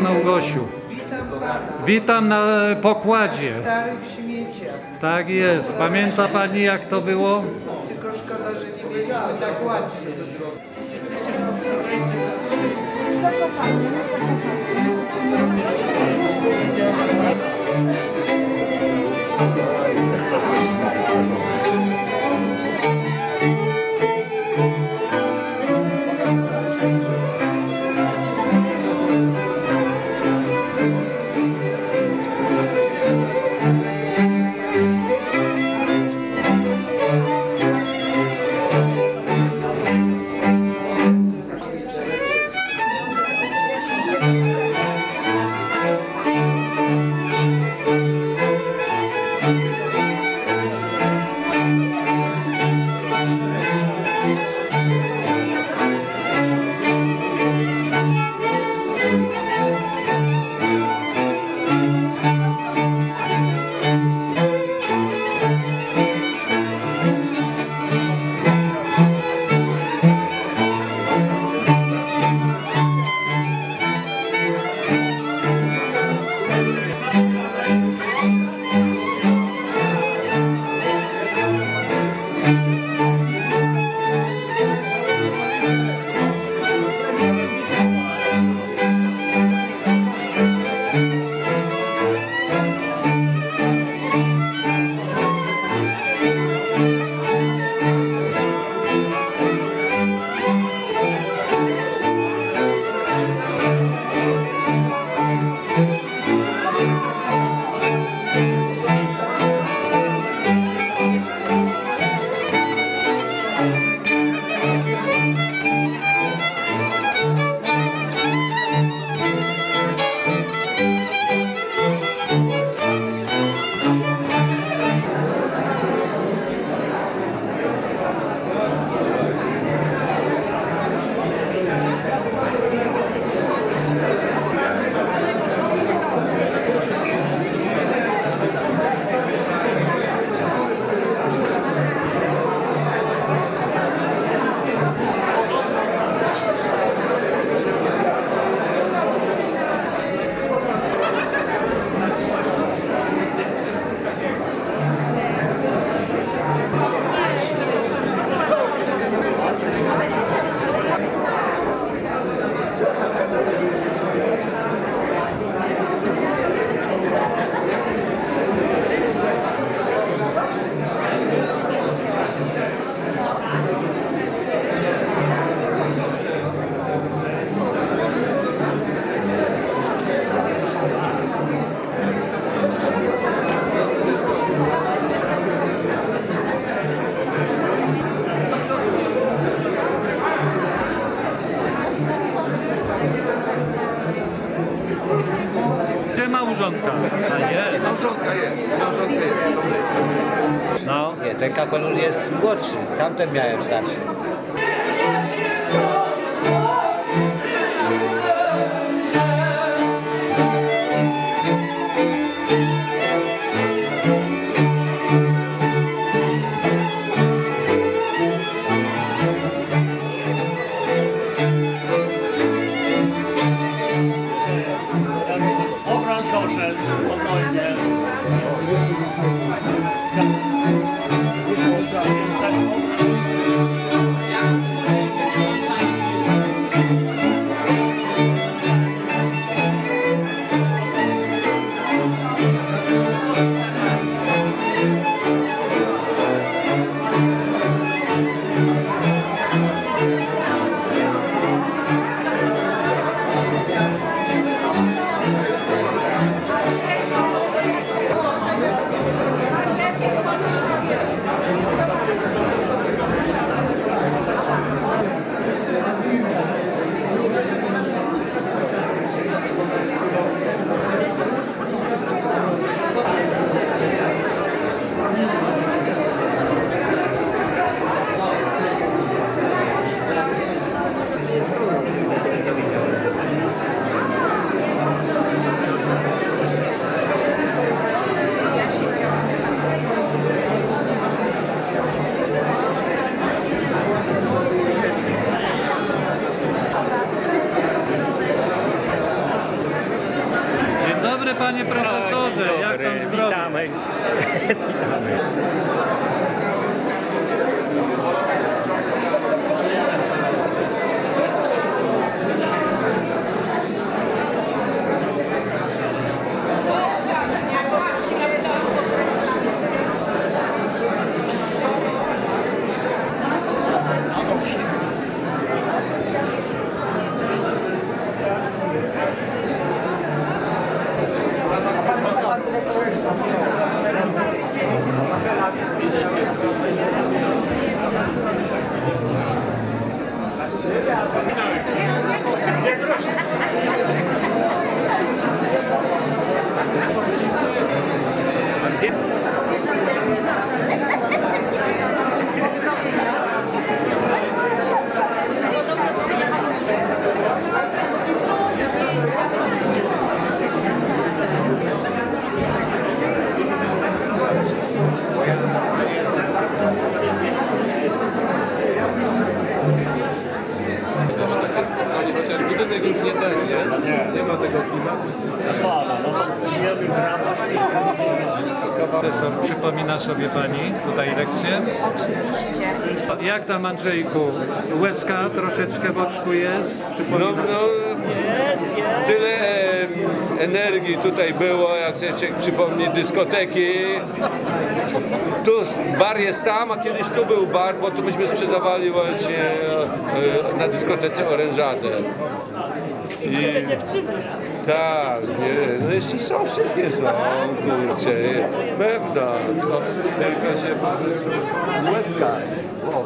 Małgosiu. Witam pana Witam na pokładzie. w starych śmieciach. Tak jest. Pamięta pani jak to było? Tylko szkoda, że nie mieliśmy tak ładnie. Gdzie Tamten miałem starszy. Jak tam Andrzejku? Łezka troszeczkę w oczku jest? No, Przypominasz? no, tyle em, energii tutaj było, jak sobie człowiek przypomni dyskoteki. Tu bar jest tam, a kiedyś tu był bar, bo tu myśmy sprzedawali właśnie e, na dyskotece orężadę. I tak, nie, no jeszcze są, wszystkie są, kurczę, pewno, no, tylko się po prostu łezka. O,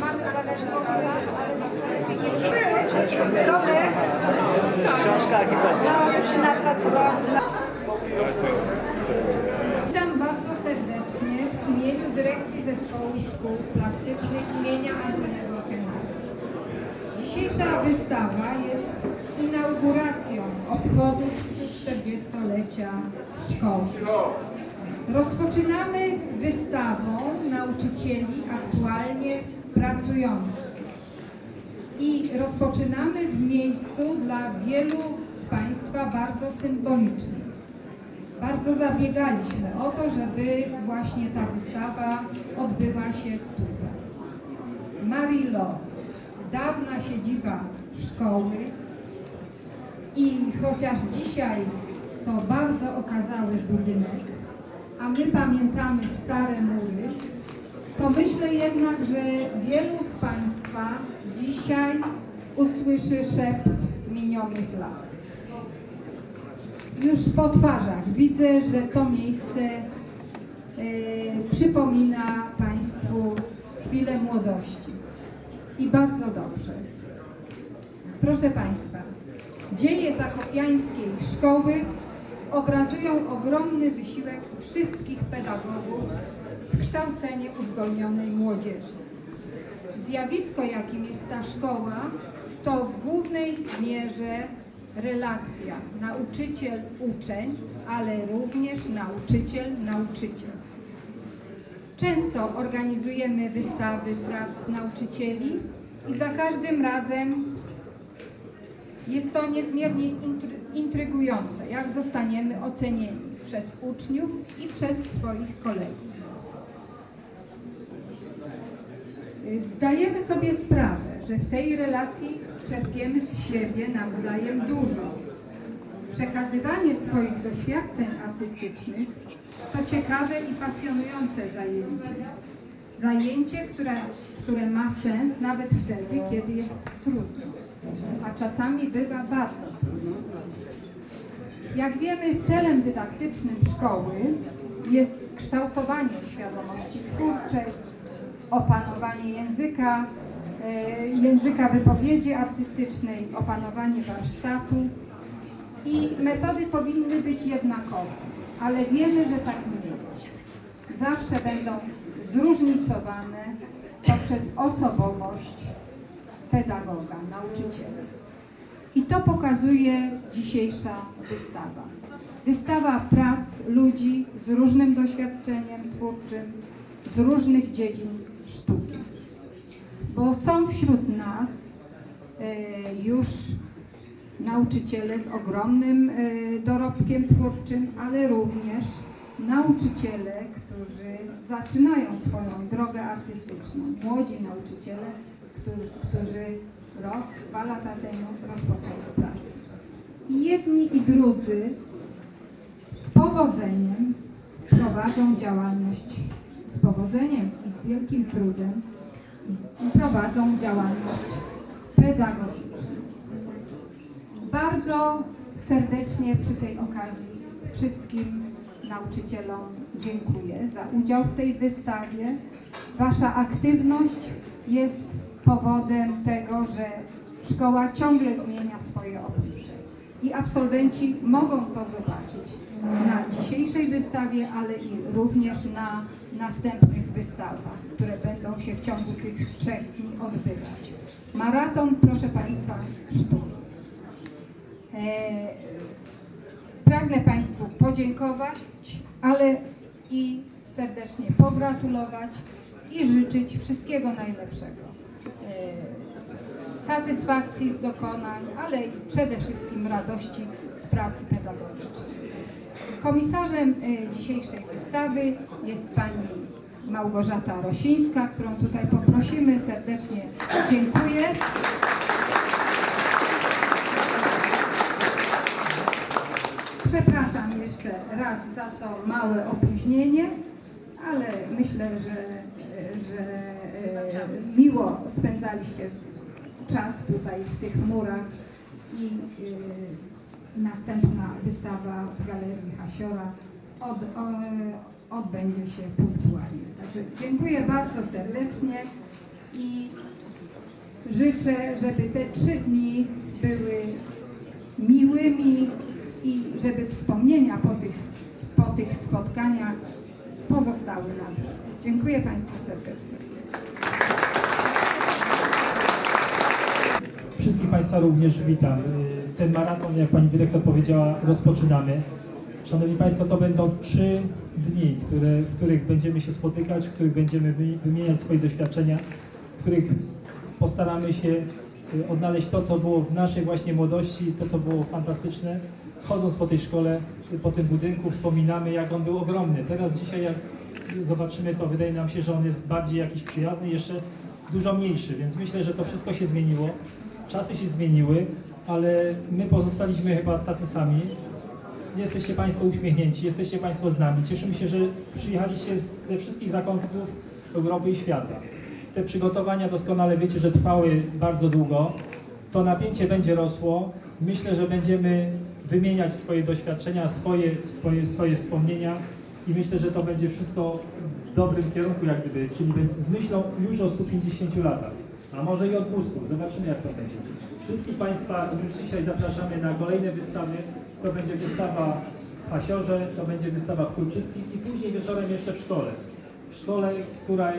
Mamy bagażnika, ale wiesz co, lepiej nie Dobre. Książka Ja już napracowałam dla... Witam bardzo serdecznie w imieniu Dyrekcji Zespołu Szkół Plastycznych imienia Antoniego Kenara. Dzisiejsza wystawa jest inauguracją obchodów 140-lecia szkoły. Rozpoczynamy wystawą nauczycieli aktualnie pracujących. I rozpoczynamy w miejscu dla wielu z Państwa bardzo symbolicznym. Bardzo zabiegaliśmy o to, żeby właśnie ta wystawa odbyła się tutaj. Marilo, dawna siedziba szkoły i chociaż dzisiaj to bardzo okazały budynek, a my pamiętamy stare mury, to myślę jednak, że wielu z Państwa dzisiaj usłyszy szept minionych lat już po twarzach widzę, że to miejsce e, przypomina Państwu chwilę młodości. I bardzo dobrze. Proszę Państwa, dzieje zakopiańskiej szkoły obrazują ogromny wysiłek wszystkich pedagogów w kształcenie uzdolnionej młodzieży. Zjawisko, jakim jest ta szkoła, to w głównej mierze relacja nauczyciel-uczeń, ale również nauczyciel-nauczyciel. Często organizujemy wystawy prac nauczycieli i za każdym razem jest to niezmiernie intry- intrygujące, jak zostaniemy ocenieni przez uczniów i przez swoich kolegów. Zdajemy sobie sprawę, że w tej relacji czerpiemy z siebie nawzajem dużo. Przekazywanie swoich doświadczeń artystycznych to ciekawe i pasjonujące zajęcie. Zajęcie, które, które ma sens nawet wtedy, kiedy jest trudno, a czasami bywa bardzo trudno. Jak wiemy, celem dydaktycznym szkoły jest kształtowanie świadomości twórczej, opanowanie języka, e, języka wypowiedzi artystycznej, opanowanie warsztatu i metody powinny być jednakowe, ale wiemy, że tak nie jest. Zawsze będą zróżnicowane poprzez osobowość pedagoga, nauczyciela. I to pokazuje dzisiejsza wystawa. Wystawa prac ludzi z różnym doświadczeniem twórczym, z różnych dziedzin sztuki. Bo są wśród nas e, już nauczyciele z ogromnym e, dorobkiem twórczym, ale również nauczyciele, którzy zaczynają swoją drogę artystyczną. Młodzi nauczyciele, którzy, którzy rok, dwa lata temu rozpoczęli pracę. I jedni i drudzy z powodzeniem prowadzą działalność z powodzeniem i z wielkim trudem prowadzą działalność pedagogiczną. Bardzo serdecznie przy tej okazji wszystkim nauczycielom dziękuję za udział w tej wystawie. Wasza aktywność jest powodem tego, że szkoła ciągle zmienia swoje oblicze. i absolwenci mogą to zobaczyć na dzisiejszej wystawie, ale i również na następnych wystawach, które będą się w ciągu tych trzech dni odbywać. Maraton, proszę Państwa, sztuki. E, Pragnę Państwu podziękować, ale i serdecznie pogratulować i życzyć wszystkiego najlepszego. E, Satysfakcji z dokonań, ale przede wszystkim radości z pracy pedagogicznej. Komisarzem e, dzisiejszej wystawy jest pani Małgorzata Rosińska, którą tutaj poprosimy. Serdecznie dziękuję. Przepraszam jeszcze raz za to małe opóźnienie, ale myślę, że, że miło spędzaliście czas tutaj w tych murach i e, następna wystawa w Galerii Hasiora od, o, odbędzie się punktualnie. Także dziękuję bardzo serdecznie i życzę, żeby te trzy dni były miłymi i żeby wspomnienia po tych, po tych spotkaniach pozostały nam. Dziękuję Państwu serdecznie. Wszystkich Państwa również witam. Ten maraton, jak Pani Dyrektor powiedziała, rozpoczynamy. Szanowni Państwo, to będą trzy dni, które, w których będziemy się spotykać, w których będziemy wymi- wymieniać swoje doświadczenia, w których postaramy się y, odnaleźć to, co było w naszej właśnie młodości, to, co było fantastyczne. Chodząc po tej szkole, po tym budynku, wspominamy, jak on był ogromny. Teraz dzisiaj, jak zobaczymy, to wydaje nam się, że on jest bardziej jakiś przyjazny, jeszcze dużo mniejszy, więc myślę, że to wszystko się zmieniło. Czasy się zmieniły, ale my pozostaliśmy chyba tacy sami. Jesteście Państwo uśmiechnięci, jesteście Państwo z nami. Cieszymy się, że przyjechaliście ze wszystkich zakątków Europy i świata. Te przygotowania doskonale wiecie, że trwały bardzo długo. To napięcie będzie rosło. Myślę, że będziemy wymieniać swoje doświadczenia, swoje, swoje, swoje wspomnienia i myślę, że to będzie wszystko w dobrym kierunku jak gdyby, czyli z myślą już o 150 latach, a może i o 200. Zobaczymy jak to będzie. Wszystkich Państwa już dzisiaj zapraszamy na kolejne wystawy. To będzie wystawa w Hasiorze, to będzie wystawa w Kulczyckich i później wieczorem jeszcze w szkole. W szkole, która,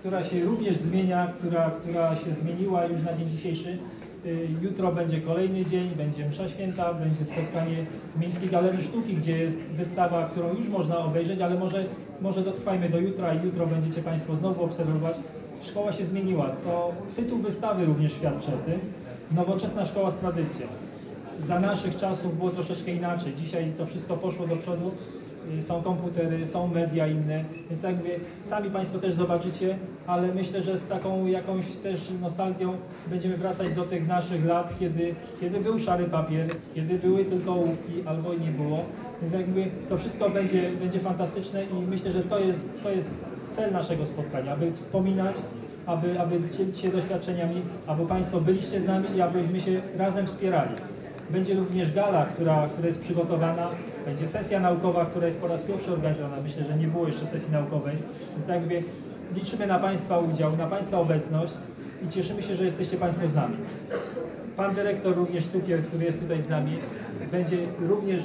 która się również zmienia, która, która się zmieniła już na dzień dzisiejszy. Y, Jutro będzie kolejny dzień, będzie msza święta, będzie spotkanie w Miejskiej Galerii Sztuki, gdzie jest wystawa, którą już można obejrzeć, ale może, może dotrwajmy do jutra i jutro będziecie Państwo znowu obserwować. Szkoła się zmieniła. To tytuł wystawy również świadczy o tym. Nowoczesna szkoła z tradycją. Za naszych czasów było troszeczkę inaczej. Dzisiaj to wszystko poszło do przodu. Y, Są komputery, są media inne, więc tak mówię, sami Państwo też zobaczycie, ale myślę, że z taką jakąś też nostalgią będziemy wracać do tych naszych lat, kiedy, kiedy był szary papier, kiedy były tylko ołówki albo nie było. Więc jak mówię, to wszystko będzie, będzie fantastyczne i myślę, że to jest, to jest cel naszego spotkania, aby wspominać, aby, aby dzielić się doświadczeniami, aby Państwo byliście z nami i abyśmy się razem wspierali. Będzie również gala, która, która jest przygotowana. Będzie sesja naukowa, która jest po raz pierwszy organizowana. Myślę, że nie było jeszcze sesji naukowej. Więc tak mówię, liczymy na Państwa udział, na Państwa obecność i cieszymy się, że jesteście Państwo z nami. Pan dyrektor również Cukier, który jest tutaj z nami, będzie również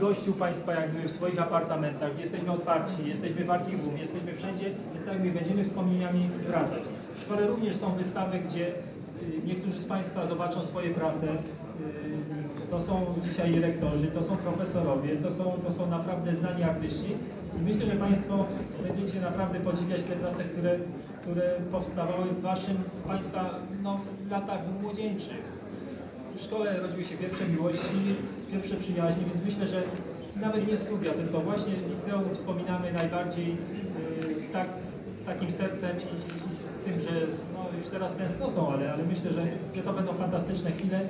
gościł Państwa jakby w swoich apartamentach. Jesteśmy otwarci, jesteśmy w archiwum, jesteśmy wszędzie, więc tak my będziemy wspomnieniami wracać. W szkole również są wystawy, gdzie y, niektórzy z Państwa zobaczą swoje prace. Y, To są dzisiaj rektorzy, to są profesorowie, to są, to są naprawdę znani artyści i myślę, że Państwo będziecie naprawdę podziwiać te prace, które, które powstawały w Waszym, Państwa no, latach młodzieńczych. W szkole rodziły się pierwsze miłości, pierwsze przyjaźnie, więc myślę, że nawet nie studia, tylko właśnie liceum wspominamy najbardziej y, tak, z takim sercem i, z tym, że z, no, już teraz tęsknotą, ale, ale myślę, że, że to będą fantastyczne chwile.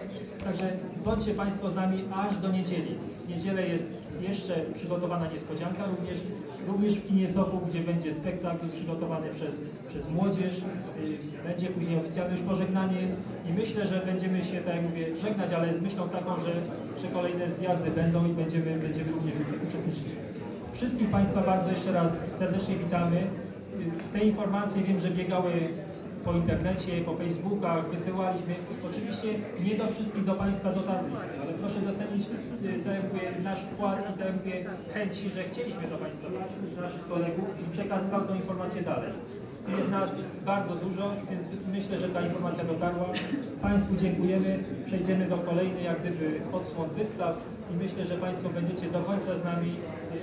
Także bądźcie Państwo z nami aż do niedzieli. W niedzielę jest jeszcze przygotowana niespodzianka, również, również w kinie Sokół, gdzie będzie spektakl przygotowany przez, przez młodzież. Y, Będzie później oficjalne już pożegnanie i myślę, że będziemy się, tak jak mówię, żegnać, ale z myślą taką, że, że kolejne zjazdy będą i będziemy, będziemy również uczestniczyć. Wszystkich Państwa bardzo jeszcze raz serdecznie witamy. Y, Te informacje wiem, że biegały po internecie, po Facebookach, wysyłaliśmy. Oczywiście nie do wszystkich do Państwa dotarliśmy, ale proszę docenić y, tak jakby nasz wkład i jakby chęci, że chcieliśmy do Państwa naszych kolegów i przekazywał tą informację dalej. Jest nas bardzo dużo, więc myślę, że ta informacja dotarła. Państwu dziękujemy. Przejdziemy do kolejnej jak gdyby odsłon wystaw i myślę, że Państwo będziecie do końca z nami.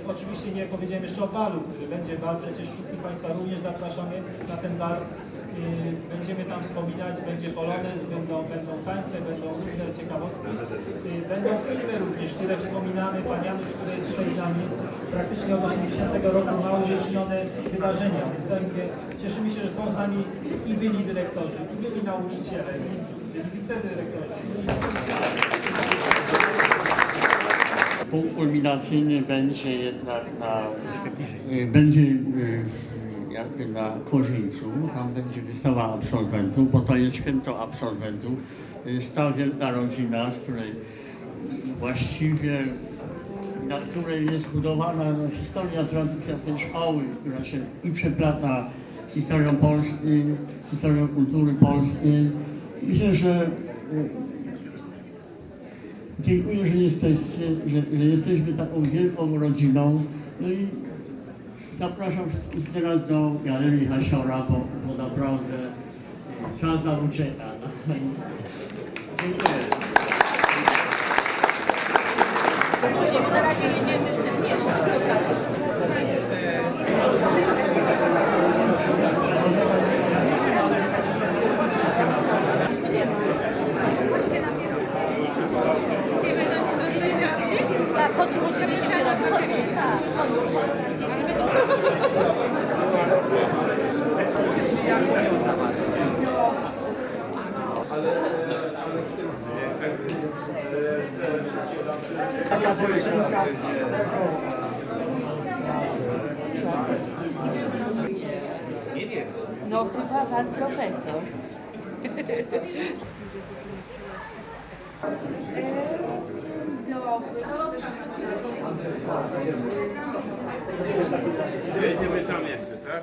Oczywiście nie powiedziałem jeszcze o balu, który będzie bal, przecież wszystkich Państwa również zapraszamy na ten bal. Y, Będziemy tam wspominać, będzie polonez, będą, będą tańce, będą różne ciekawostki. Y, Będą filmy również, które wspominamy. Pan Janusz, który jest tutaj z nami, praktycznie od 80 roku ma uwiecznione wydarzenia. Więc tak mówię, cieszymy się, że są z nami i byli dyrektorzy, i byli nauczyciele, i byli wicedyrektorzy. Punkt kulminacyjny będzie jednak na, y, będzie y, jakby na Korzyńcu, tam będzie wystawa absolwentów, bo to jest święto absolwentów. To jest ta wielka rodzina, z której właściwie na której jest budowana no, historia, tradycja tej szkoły, która się i przeplata z historią Polski, z historią kultury polskiej. Myślę, że y, Dziękuję, że jesteście, że, że jesteśmy taką wielką rodziną. No i zapraszam wszystkich teraz do Galerii Hasiora, bo, bo naprawdę czas nam ucieka. No. Dziękuję. Bo na razie jedziemy, nie wiem, Tak, No chyba pan profesor. Jedziemy tam jeszcze, tak?